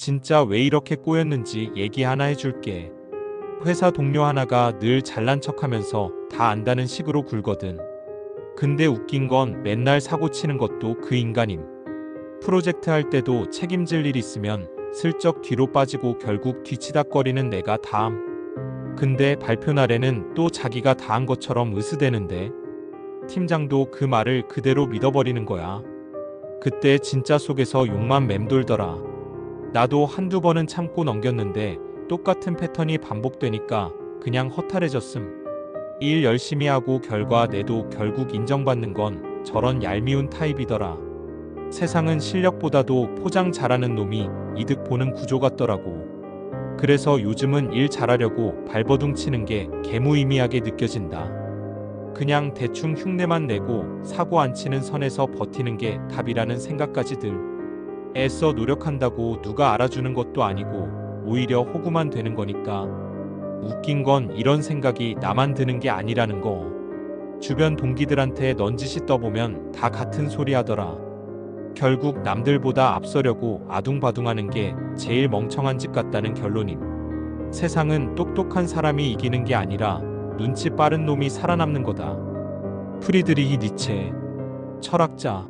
진짜 왜 이렇게 꼬였는지 얘기 하나 해줄게. 회사 동료 하나가 늘 잘난 척하면서 다 안다는 식으로 굴거든. 근데 웃긴 건 맨날 사고 치는 것도 그 인간임. 프로젝트 할 때도 책임질 일 있으면 슬쩍 뒤로 빠지고 결국 뒤치다거리는 내가 다함. 근데 발표 날에는 또 자기가 다 한 것처럼 으스대는데 팀장도 그 말을 그대로 믿어버리는 거야. 그때 진짜 속에서 욕만 맴돌더라. 나도 한두 번은 참고 넘겼는데 똑같은 패턴이 반복되니까 그냥 허탈해졌음. 일 열심히 하고 결과 내도 결국 인정받는 건 저런 얄미운 타입이더라. 세상은 실력보다도 포장 잘하는 놈이 이득 보는 구조 같더라고. 그래서 요즘은 일 잘하려고 발버둥 치는 게 개무의미하게 느껴진다. 그냥 대충 흉내만 내고 사고 안 치는 선에서 버티는 게 답이라는 생각까지 들. 애써 노력한다고 누가 알아주는 것도 아니고 오히려 호구만 되는 거니까. 웃긴 건 이런 생각이 나만 드는 게 아니라는 거. 주변 동기들한테 넌지시 떠보면 다 같은 소리 하더라. 결국 남들보다 앞서려고 아둥바둥하는 게 제일 멍청한 짓 같다는 결론임. 세상은 똑똑한 사람이 이기는 게 아니라 눈치 빠른 놈이 살아남는 거다. 프리드리히 니체 철학자